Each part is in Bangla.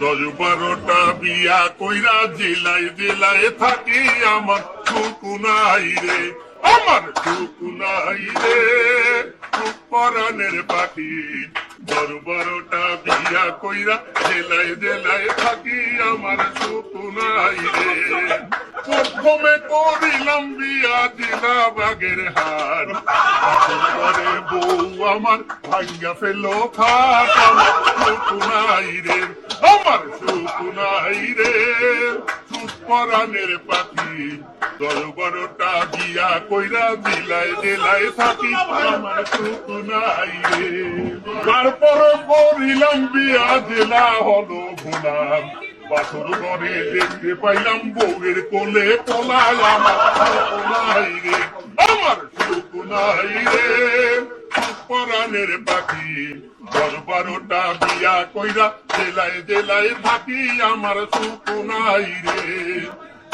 দশ বারোটা বিয়া কইরা জেলায় জেলায় থাকি, আমার সুকুনাই রে, আমার সুকুনাই রে। পরাণের পাখি, দশ বারোটা বিয়া কইরা জেলায় জেলায় থাকি, আমার সুকুনাই রে। প্রথমে করিলাম বিয়া দিলা বাগের হার। ঘরে বউ আমার ভাঙ্গা ফেলো খাট আমার সুকুনাই রে, আমার সুকুনাই রে। সুপরানের পাখি দশ বারোটা বিয়া কইরা দিলাই দিলাই থাকি। আমার সুকুনাই রে, তারপরে করিলাম বিয়া দিলা হলো ভোলাম বাসর ঘরে দেখতে পাইলাম বউয়ের কোলে পলাই আমার রে, আমার সুকুনাই রে। পরানের পাখি, দশ বিয়া কইরা জেলায় জেলায় থাকি, আমার সুকুনাই রে।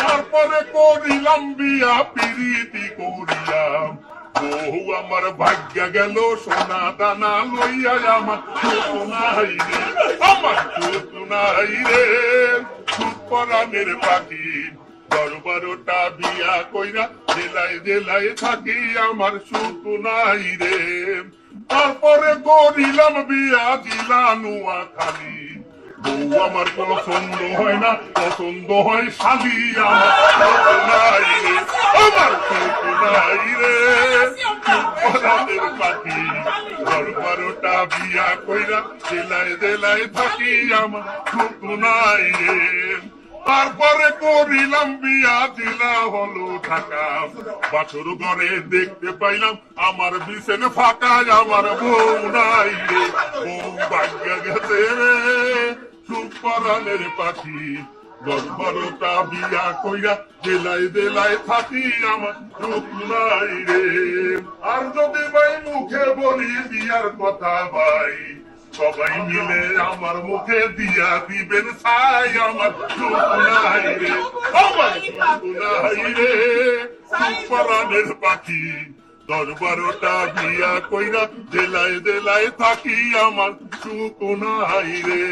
তারপরে করিলাম বিয়া পিরিতি করিলাম। বহু আমার ভাগ্য গেল, সোনা দানা লইয়া আমার সুকুনাই রে। আমার সুকুনাই রে পাখি বড় বিয়া কইরা জেলায় জেলায় থাকি, আমার সুখ নাই রে তারপরে করিলাম বিয়া দিলানুয়া খালি বউ আমার পছন্দ হয় না, পছন্দ হয় শালি আমার সুখ নাই রে আমার সুখ নাই রে সুপরানের পাখি বিয়া কইরা থাকি আমার নাই তারপরে করিলাম বিয়া, দিলা হলো ঢাকা। বাছর ঘরে দেখতে পাইলাম আমার বিছেন ফাঁকা, আমার বউ নাই বউ ভাগ্য গেছে রে, সুপরানের পাখি। দশ বিয়া কইরা জেলায় জেলায় থাকি আমার সুখ নাই রে। আর যদি মুখে বলি বিয়ার কথা ভাই। সবাই মিলে আমার মুখে দিয়া দিবেন ছাই, আমার সুকুনাই রে। আমার সুকুনাই রে। সুপরানের পাখি দশ বারোটা বিয়া কইরা জেলায় জেলায় থাকি, আমার সুকুনাই রে।